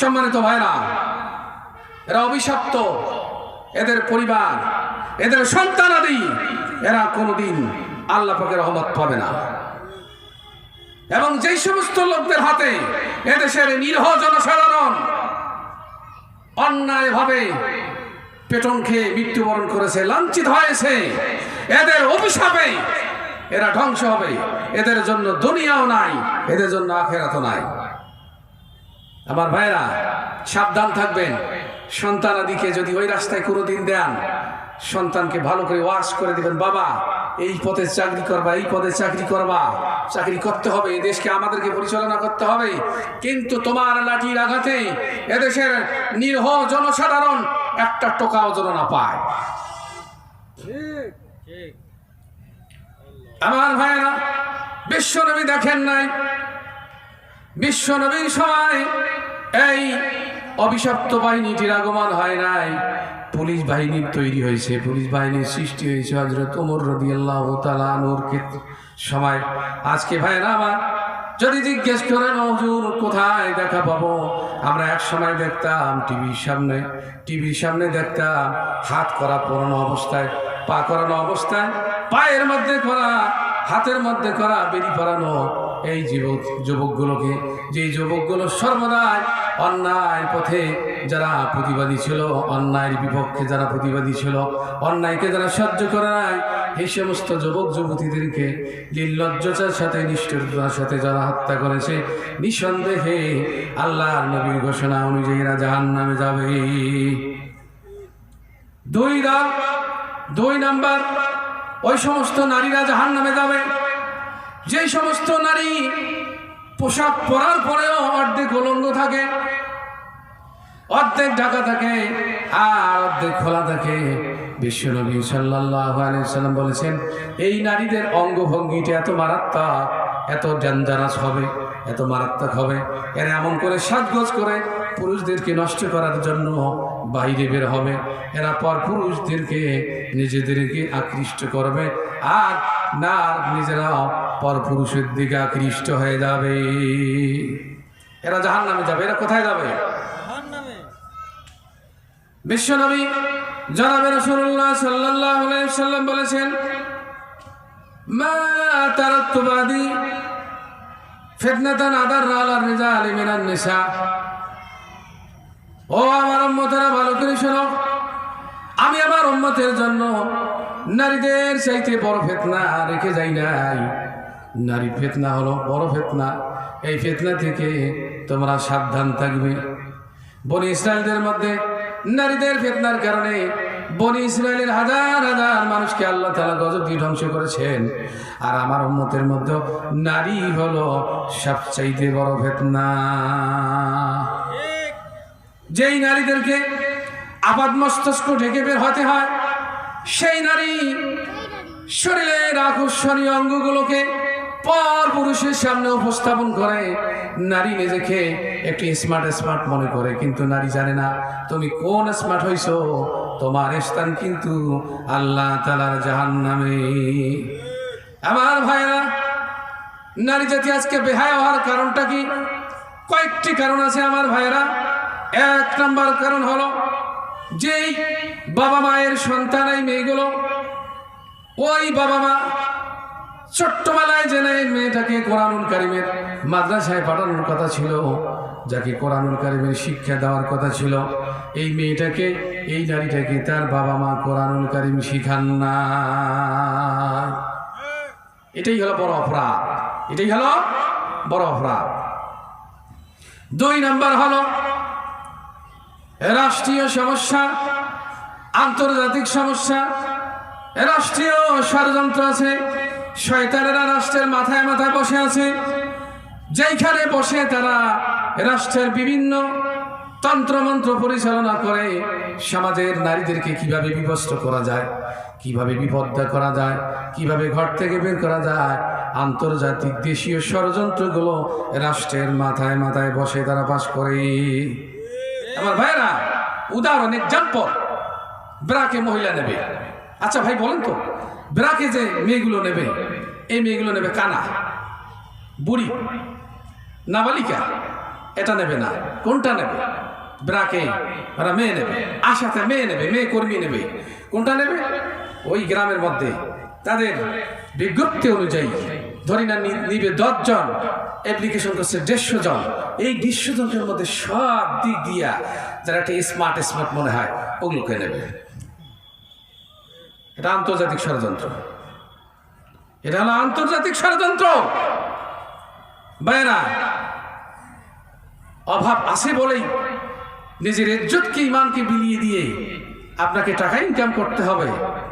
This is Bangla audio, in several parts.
সম্মানিত ভাইরা, এরা অভিশপ্ত, এদের পরিবার, এদের সন্তানাদি এরা কোনোদিন আল্লাহ পাকের রহমত পাবে না। এবং যেই সমস্ত লোকদের হাতে এদেশের নিরহ জনসাধারণ অন্যায়ভাবে পেটন খেয়ে মৃত্যুবরণ করেছে, লাঞ্ছিত হয়েছে, এদের অভিশাপে এরা ধ্বংস হবে। এদের জন্য দুনিয়াও নাই, এদের জন্য আখেরাতও নাই। আমার ভাইরা সাবধান থাকবেন। সন্তানাদিকে যদি ওই রাস্তায় কোনোদিন দেন সন্তানকে ভালো করে ওয়াশ করে দিবেন। বাবা এই পথে চাকরি করবা এই পদে চাকরি করবা। চাকরি করতে হবে এই দেশকে আমাদেরকে পরিচালনা করতে হবে। কিন্তু তোমার লাঠির আঘাতে এদেশের নিরহ জনসাধারণ একটা টোকাও যেন না পায়। আমার ভাইরা বিশ্বনবী দেখেন নাই বিশ্বনবীর সময় এই অভিশপ্ত বাহিনীটির আগমন হয় নাই। পুলিশ বাহিনীর তৈরি হয়েছে, পুলিশ বাহিনীর সৃষ্টি হয়েছে হজরত ওমর রদি আল্লাহ তালানুর সময়, আজকে ভাইরা আমার, যদি জিজ্ঞেস করেন, হজুর, কোথায় দেখা পাবো? আমরা এক সময় দেখতাম টিভির সামনে টিভির সামনে দেখতাম হাত করা পুরনো অবস্থায়, পা করানো অবস্থায়, পায়ের মধ্যে করা, হাতের মধ্যে করা, বেরি পরানো এই যুবক যুবকগুলোকে যে যুবকগুলো সর্বদাই অন্যায় পথে যারা প্রতিবাদী ছিল, অন্যায়ের বিপক্ষে যারা প্রতিবাদী ছিল, অন্যায়কে যারা সহ্য করে নাই, এই সমস্ত যুবক যুবতীদেরকে নির্লজ্জতার সাথে, নিষ্ঠুরতার সাথে যারা হত্যা করেছে, নিঃসন্দেহে আল্লাহর নবীর ঘোষণা অনুযায়ী এরা জাহান নামে যাবে। দুই দল, দুই নাম্বার, ওই সমস্ত নারীরা জাহান নামে যাবে। যে সমস্ত নারী পোশাক পরার পরেও অর্ধেক উলঙ্গ থাকে, অর্ধেক ঢাকা থাকে আর অর্ধেক খোলা থাকে। বিশ্বনবী সাল্লাহ সাল্লাম বলেছেন, এই নারীদের অঙ্গভঙ্গিটা এত মারাত্মক, এত ডেঞ্জারাস হবে, এত মারাত্মক হবে। এরা এমন করে সাজগোজ করে পুরুষদেরকে নষ্ট করার জন্য বাইরে বের হবে। এরা পর পুরুষদেরকে নিজেদেরকে আকৃষ্ট করবে। আর না নিজেরা পর পুরুষের দিকে আকৃষ্ট হয়ে যাবে। এরা জাহান নামে যাবে, এরা কোথায় যাবে? বিশ্বনবী জনাবে রসুল্লাহ সাল্লাহ সাল্লাম বলেছেন, মা তারাত্তুবাদী ফিতনাতান আদার আলার রিজাল মিনান নিসা। ও আমার উম্মতেরা, ভালো করে শোনো। আমি আমার উম্মতের জন্য নারীদের চাইতে বড় ফেতনা রেখে যাই নাই। নারী ফেতনা হলো বড় ফেতনা। এই ফেতনা থেকে তোমরা সাবধান থাকবে। বনি ইসরায়েলদের মধ্যে নারীদের ফেতনার কারণে বনি ইসরায়েলের হাজার হাজার মানুষকে আল্লাহ তালা গজব দিয়ে ধ্বংস করেছেন। আর আমার উন্মতের মধ্যে নারী হলো সবচাইতে বড় ফেতনা। যেই নারীদেরকে আপাদ মস্তিষ্ক ঢেকে বের হতে হয়, সেই নারী শরীরের আকর্ষণীয় অঙ্গগুলোকে পর পুরুষের সামনে উপস্থাপন করে, নারী নিজেকে একটি স্মার্ট স্মার্ট মনে করে, কিন্তু নারী জানে না, তুমি কোন স্মার্ট হইছো? তোমার স্থান কিন্তু আল্লাহ তালার জাহান নামে আমার ভাইরা নারী জাতি আজকে বেহায় হওয়ার কারণটা কি? কয়েকটি কারণ আছে আমার ভাইরা এক নম্বর কারণ হলো, যেই বাবা মায়ের সন্তান এই মেয়েগুলো, ওই বাবা মা ছোট্টবেলায় জেনে মেয়েটাকে কোরআনুল কারিমের মাদ্রাসায় পাঠানোর কথা ছিল, যাকে কোরআনুল কারিমের শিক্ষা দেওয়ার কথা ছিল। এই মেয়েটাকে, এই নারীটাকে তার বাবা মা কোরআনুল কারিম শিখান না এটাই হলো বড় অপরাধ। এটাই হলো বড় অপরাধ। দুই নাম্বার হলো, রাষ্ট্রীয় সমস্যা, আন্তর্জাতিক সমস্যা, রাষ্ট্রীয় ষড়যন্ত্র আছে। শয়তানেরা রাষ্ট্রের মাথায় মাথায় বসে আছে। যেইখানে বসে তারা রাষ্ট্রের বিভিন্ন তন্ত্রমন্ত্র পরিচালনা করে। সমাজের নারীদেরকে কীভাবে বিভস্ত করা যায়, কীভাবে বিপদ্দা করা যায়, কীভাবে ঘর থেকে বের করা যায়, আন্তর্জাতিক দেশীয় ষড়যন্ত্রগুলো রাষ্ট্রের মাথায় মাথায় বসে তারা পাশ করে। আমার ভাইরা উদাহরণ এক্সাম্পল ব্রাকে মহিলা নেবে। আচ্ছা ভাই, বলেন তো, ব্রাকে যে মেয়েগুলো নেবে এই মেয়েগুলো নেবে কানা, বুড়ি, নাবালিকা, এটা নেবে না, কোনটা নেবে? ব্রাকে ওরা মেয়ে নেবে, আশাতে মেয়ে নেবে, মেয়ে কর্মী নেবে, কোনটা নেবে? ওই গ্রামের মধ্যে। তাদের বিজ্ঞপ্তি অনুযায়ী, ধরি না নিবে দশজন অ্যাপ্লিকেশন করছে দেড়শো জন। এই দেড়শো জনের মধ্যে সব দিক দিয়া যারা একটা স্মার্ট স্মার্ট মনে হয়, ওগুলোকে নেবে। এটা আন্তর্জাতিক ষড়যন্ত্র। এটা হলো আন্তর্জাতিক ষড়যন্ত্র। বাইরা অভাব আছে বলেই নিজের ইজ্জতকে, ইমানকে বিলিয়ে দিয়ে আপনাকে টাকা ইনকাম করতে হবে।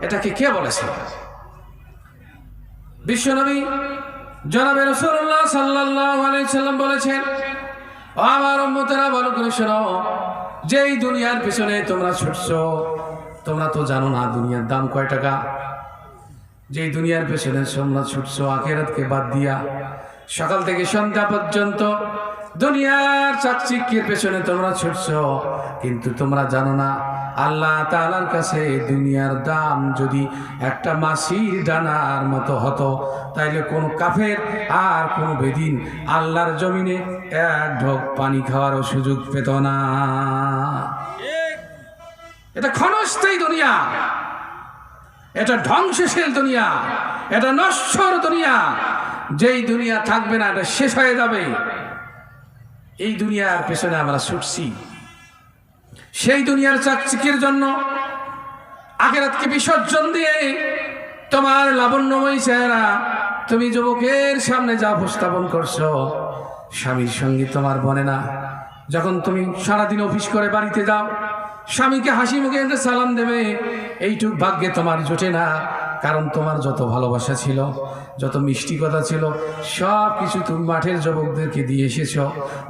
এটাকে কে বলেছে? বিশ্বনবী জনাবে রসুল্লাহ সাল্লাহ সাল্লাম বলেছেন, "ও আমার উম্মতেরা ভালো করে শোনো, যেই দুনিয়ার পিছনে তোমরা ছুটছ, তোমরা তো জানো না দুনিয়ার দাম কয় টাকা? যেই দুনিয়ার পেছনে তোমরা ছুটছ আখেরাতকে বাদ দিয়া সকাল থেকে সন্ধ্যা পর্যন্ত দুনিয়ার চাকচিক্যের পেছনে তোমরা ছুটছ। কিন্তু তোমরা জানো না, আল্লাহ তাআলার কাছে দুনিয়ার দাম যদি একটা মাসির ডানার মতো হতো, তাইলে কোনো কাফের আর কোনো বেদিন আল্লাহর জমিনে এক ঢোক পানি খাওয়ারও সুযোগ পেত না। এটা ক্ষণস্থায়ী দুনিয়া। এটা ধ্বংসশীল দুনিয়া, এটা নশ্বর দুনিয়া। যেই দুনিয়া থাকবে না, এটা শেষ হয়ে যাবে। এই দুনিয়ার পেছনে আমরা ছুটছি। সেই দুনিয়ার চাকচিকের জন্য আখেরাতকে বিসর্জন দিয়ে তোমার লাবণ্যময় চেহারা, তুমি যুবকের সামনে যা উপস্থাপন করছ, স্বামীর সঙ্গে তোমার বনে না। যখন তুমি সারাদিন অফিস করে বাড়িতে যাও স্বামীকে হাসি মুখে এনে সালাম দেবে, এইটুক ভাগ্যে তোমার জোটে না। কারণ তোমার যত ভালোবাসা ছিল, যত মিষ্টি কথা ছিল, সব কিছু তুমি মাঠের যুবকদেরকে দিয়ে এসেছ।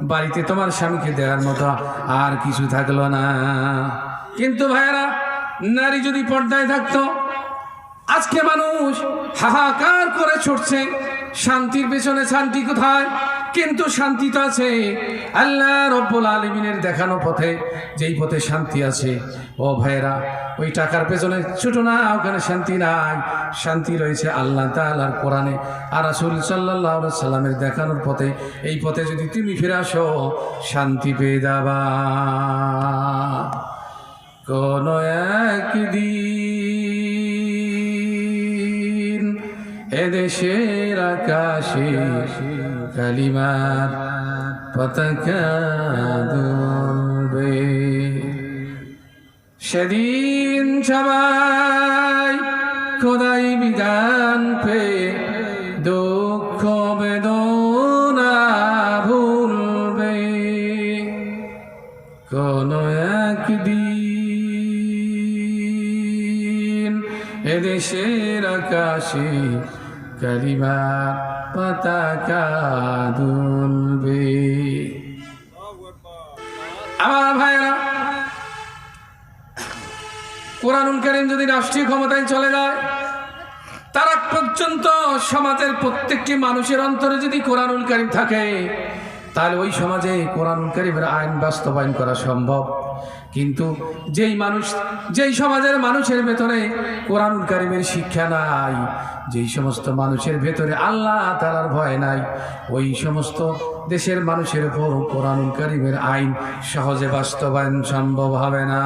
বাড়িতে তোমার স্বামীকে দেওয়ার মতো আর কিছু থাকল না। কিন্তু ভাইয়ারা, নারী যদি পর্দায় থাকতো, আজকে মানুষ হাহাকার করে ছুটছে। শান্তির পেছনে শান্তি কোথায়? কিন্তু শান্তি তো আছে। আল্লাহ রব্বুল আলমিনের দেখানো পথে যেই পথে শান্তি আছে। ও ভাইয়েরা, ওই টাকার পেছনে ছুটো না, ওখানে শান্তি নাই। শান্তি রয়েছে আল্লাহ তাআলার কোরআনে। আর রাসূল সাল্লাহ সাল্লামের দেখানোর পথে, এই পথে যদি তুমি ফিরে আসো, শান্তি পেয়ে যাবা। কোন একদিন এদেশের আকাশে পতাকা দুলবে সেদিন সবাই খোদাই বিধান পে দুঃখ বেদনা ভুলবে কোন একদিন এদেশের আকাশে কালিমার পতাকা দুলবে আমার ভাইরা কোরআনুল করিম যদি রাষ্ট্রীয় ক্ষমতায় চলে যায়, তার পর্যন্ত সমাজের প্রত্যেকটি মানুষের অন্তরে যদি কোরআনুল করিম থাকে, তাহলে ওই সমাজে কোরআনুল করিমের আইন বাস্তবায়ন করা সম্ভব। কিন্তু যেই মানুষ, যেই সমাজের মানুষের ভেতরে কোরআনুল কারিমের শিক্ষা নাই, যেই সমস্ত মানুষের ভেতরে আল্লাহ তালার ভয় নাই, ওই সমস্ত দেশের মানুষের উপর কোরআনুল কারিমের আইন সহজে বাস্তবায়ন সম্ভব হবে না।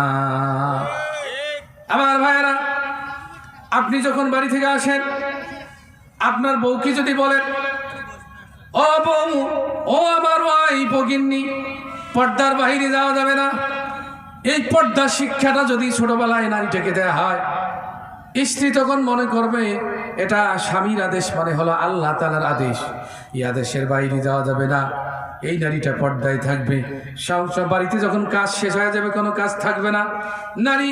আমার ভাইয়েরা, আপনি যখন বাড়ি থেকে আসেন, আপনার বউকে যদি বলেন, ও বউ, ও আমার ভাই ভগিন্নি পর্দার বাহিরে যাওয়া যাবে না এই পর্দার শিক্ষাটা যদি ছোটবেলায় নারীটাকে দেওয়া হয়, স্ত্রী তখন মনে করবে, এটা স্বামীর আদেশ মানে হলো আল্লাহ তালার আদেশ। এই আদেশের বাইরে যাওয়া যাবে না। এই নারীটা পর্দায় থাকবে। সংসার বাড়িতে যখন কাজ শেষ হয়ে যাবে, কোনো কাজ থাকবে না। নারী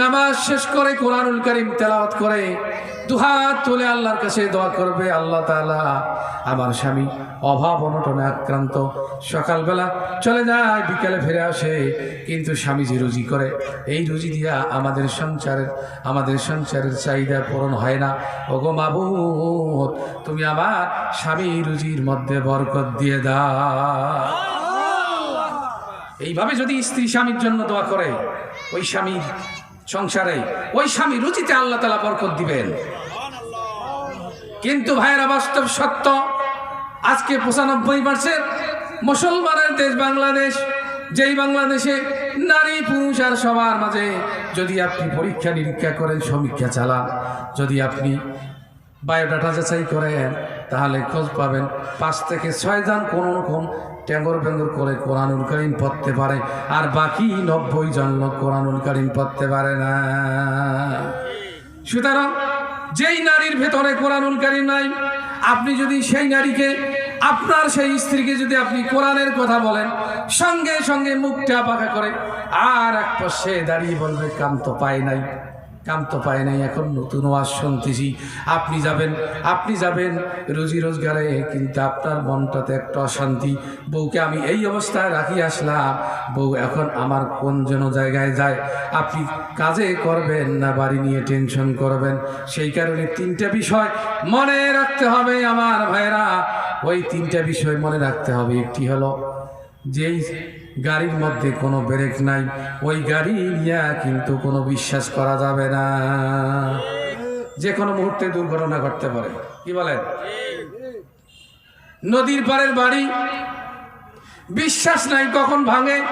নামাজ শেষ করে কোরআনুল করিম তেলাওয়াত করে দুহাত তুলে আল্লাহর কাছে দোয়া করবে আল্লাহ তাআলা আমার স্বামী অভাব অনটনে আক্রান্ত। সকালবেলা চলে যায় বিকালে ফিরে আসে কিন্তু স্বামী যে রুজি করে এই রুজি দিয়া আমাদের সংসারের আমাদের সংসারের চাহিদা পূরণ হয় না। ওগো মাবুদ তুমি আমার স্বামী রুজির মধ্যে বরকত দিয়ে দাও। এইভাবে যদি স্ত্রী স্বামীর জন্য দোয়া করে ওই স্বামীর সংসারে। ওই স্বামী রুচিতে আল্লাহ তালা বরকত দিবেন। কিন্তু ভাইয়েরা, বাস্তব সত্য, আজকে পঁচানব্বই পার্সেন্ট মুসলমানের দেশ বাংলাদেশ, যেই বাংলাদেশে নারী, পুরুষ আর সবার মাঝে যদি আপনি পরীক্ষা নিরীক্ষা করেন, সমীক্ষা চালান, যদি আপনি বায়োডাটা যাচাই করেন তাহলে খোঁজ পাবেন। পাঁচ থেকে ছয় জন কোনো রকম ট্যাঙ্গর ব্যাঙ্গর করে কোরআনুল করিম পড়তে পারে, আর বাকি নব্বই জন লোক কোরআনুল করিম পড়তে পারে না। সুতরাং যেই নারীর ভেতরে কোরআনুল কারিম নাই, আপনি যদি সেই নারীকে, আপনার সেই স্ত্রীকে যদি আপনি কোরআনের কথা বলেন, সঙ্গে সঙ্গে মুখটা পাকা করে, আর এক পাশে দাঁড়িয়ে বলবে, কাম তো পায় নাই। কাম তো পায় নাই এখন, নতুন ওয়াজ শুনতেছি। আপনি যাবেন আপনি যাবেন, রুজি রোজগারে, কিন্তু আপনার মনটাতে একটা অশান্তি। বউকে আমি এই অবস্থায় রাখি আসলাম, বউ এখন আমার কোন যেন জায়গায় যায়। আপনি কাজে করবেন না বাড়ি নিয়ে টেনশন করবেন, সেই কারণে তিনটা বিষয় মনে রাখতে হবে আমার ভাইরা ওই তিনটা বিষয় মনে রাখতে হবে। একটি হলো, যেই গাড়ির মধ্যে কোনো ব্রেক নাই। ওই গাড়ি নিয়ে কিন্তু কোনো বিশ্বাস করা যাবে না। যে কোনো মুহূর্তে দুর্ঘটনা ঘটতে পারে। কি বলেন? নদীর পাড়ের বাড়ি বিশ্বাস নাই কখন ভাঙে।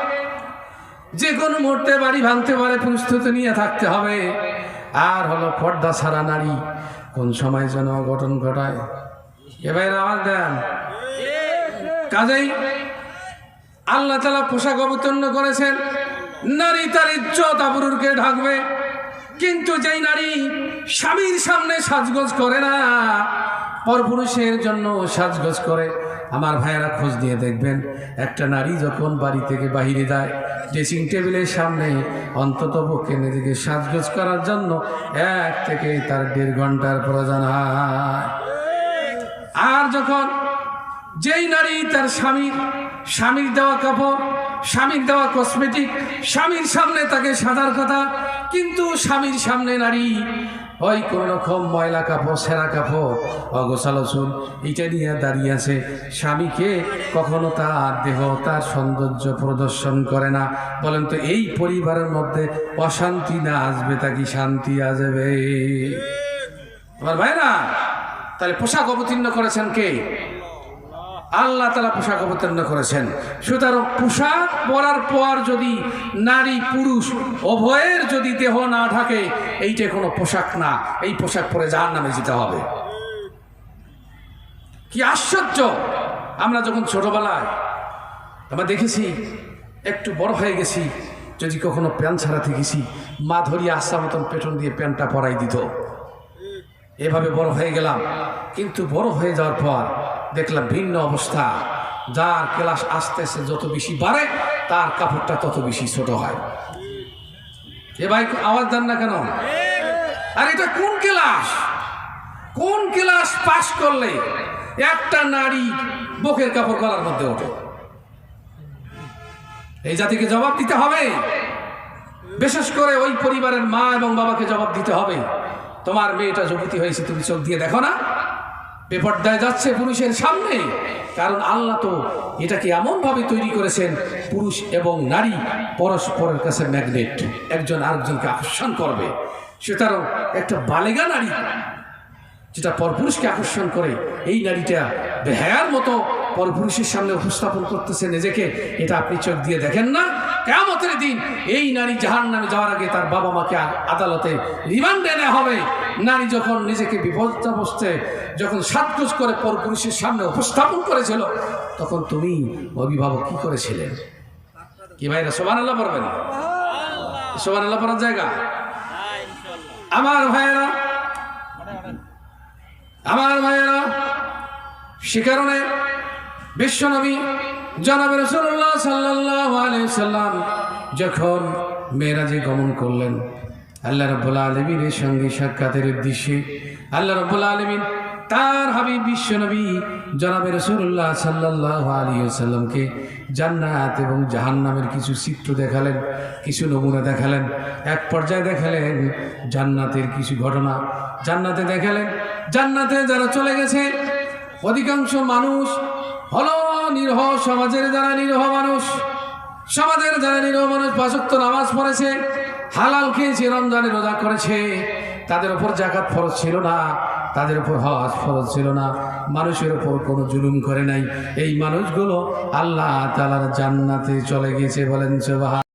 যে কোনো মুহূর্তে বাড়ি ভাঙতে পারে, প্রস্তুতি নিয়ে থাকতে হবে। আর হলো পর্দা ছাড়া নারী, কোন সময় যেন অঘটন ঘটায়। এবার আওয়াজ দেন। কাজেই আল্লাহ তালা পোশাক অবতীর্ণ করেছেন। নারী তার ইজ্জত আবরুরকে ঢাকবে। কিন্তু যেই নারী স্বামীর সামনে সাজগোজ করে না, পরপুরুষের জন্য সাজগোজ করে। আমার ভাইয়েরা খোঁজ দিয়ে দেখবেন, একটা নারী যখন বাড়ি থেকে বাহিরে যায়, ড্রেসিং টেবিলের সামনে অন্তত পক্ষে নিজেকে সাজগোজ করার জন্য এক থেকে তার দেড় ঘণ্টার প্রয়োজন হয়। আর যখন যেই নারী তার স্বামীর স্বামীর দেওয়া কাপড়, স্বামীর দেওয়া কসমেটিক স্বামীর সামনে তাকে সাদার কথা। কিন্তু স্বামীর সামনে নারী, ওই কোন রকম ময়লা কাপড়, সেরা কাপড়। অগোছালো চুল এটা নিয়ে দাঁড়িয়ে আছে। স্বামীকে কখনো তার দেহ, তার সৌন্দর্য প্রদর্শন করে না। বলেন তো, এই পরিবারের মধ্যে অশান্তি না আসবে, তা কি শান্তি আসবে? আমার ভাইরা তাহলে পোশাক অবতীর্ণ করেছেন কে? আল্লাহ তালা পোশাক অবতীর্ণ করেছেন। সুতরাং পোশাক পরার পর যদি নারী পুরুষ উভয়ের যদি দেহ না থাকে, এইটা কোনো পোশাক না। এই পোশাক পরে যার নামে যেতে হবে। কি আশ্চর্য! আমরা যখন ছোটবেলায় আমরা দেখেছি, একটু বড় হয়ে গেছি, যদি কখনো প্যান্ট ছাড়াতে গেছি মা ধরিয়ে আশা মতন পেটন দিয়ে প্যান্টটা পরাই দিত। এভাবে বড় হয়ে গেলাম। কিন্তু বড় হয়ে যাওয়ার পর দেখলাম ভিন্ন অবস্থা। যার ক্লাস আস্তে যত বেশি বাড়ে, তার কাপড়টা তত বেশি ছোট হয়। এ ভাই, আওয়াজ দেন না কেন? আর, এটা কোন ক্লাস? কোন ক্লাস পাশ করলে একটা নারী বুকের কাপড় গলার মধ্যে ওঠে? এই জাতিকে জবাব দিতে হবে। বিশেষ করে ওই পরিবারের মা এবং বাবাকে জবাব দিতে হবে। তোমার মেয়েটা যুবতী হয়েছে, তুমি চোখ দিয়ে দেখো না। বেপর্দায় যাচ্ছে পুরুষের সামনে। কারণ আল্লাহ তো এটাকে এমনভাবে তৈরি করেছেন, পুরুষ এবং নারী পরস্পরের কাছে ম্যাগনেট। একজন আরেকজনকে আকর্ষণ করবে। সুতরাং একটা বালেগা নারী যেটা পরপুরুষকে আকর্ষণ করে, এই নারীটা বেহায়ার মতো পরপুরুষের সামনে উপস্থাপন করতেছে নিজেকে। এটা আপনি চোখ দিয়ে দেখেন না। কেমতের দিন এই নারী জাহান নামে যাওয়ার আগে তার বাবা মাকে আদালতে রিমান্ডে নেওয়া হবে। নারী যখন নিজেকে বিপদাবস্তে যখন সাতগোজ করে পর পুরুষের সামনে উপস্থাপন করেছিল, তখন তুমি অভিভাবক কি করেছিলেন কি ভাইরা সোমান আল্লাহ পড়বেন সোমান আল্লাহ পড়ার জায়গা? আমার ভাইয়েরা আমার ভাইয়েরা, সে কারণে বিশ্বনবী জনাব রসুল্লাহ সাল্লাহ সাল্লাম যখন মেয়েরাজে গমন করলেন, আল্লাহ রব্বুল আলমিনের সঙ্গে সাক্ষাতের উদ্দেশ্যে, আল্লাহ রব্বুল আলমিন তার হাবি বিশ্বনবী জনাবে রসুল্লাহ সাল্লাহ আলী সাল্লামকে জান্নাত এবং জাহান্নামের কিছু চিত্র দেখালেন, কিছু নমুনা দেখালেন, এক পর্যায়ে দেখালেন জান্নাতের কিছু ঘটনা। জান্নাতে দেখালেন, জান্নাতে যারা চলে গেছে, অধিকাংশ মানুষ হলো নিরহ, সমাজের যারা নিরহ মানুষ, সমাজের যারা নিরহ মানুষ, পাঁচক্ত নামাজ পড়েছে, হালাল খেয়েছে, রমজানে রোজা করেছে, তাদের উপর জাকাত ফরজ ছিল না, তাদের উপর হজ ফরজ ছিল না, মানুষের উপর কোনো জুলুম করে নাই। এই মানুষগুলো আল্লাহ তালার জান্নাতে চলে গিয়েছে বলেন সুবহান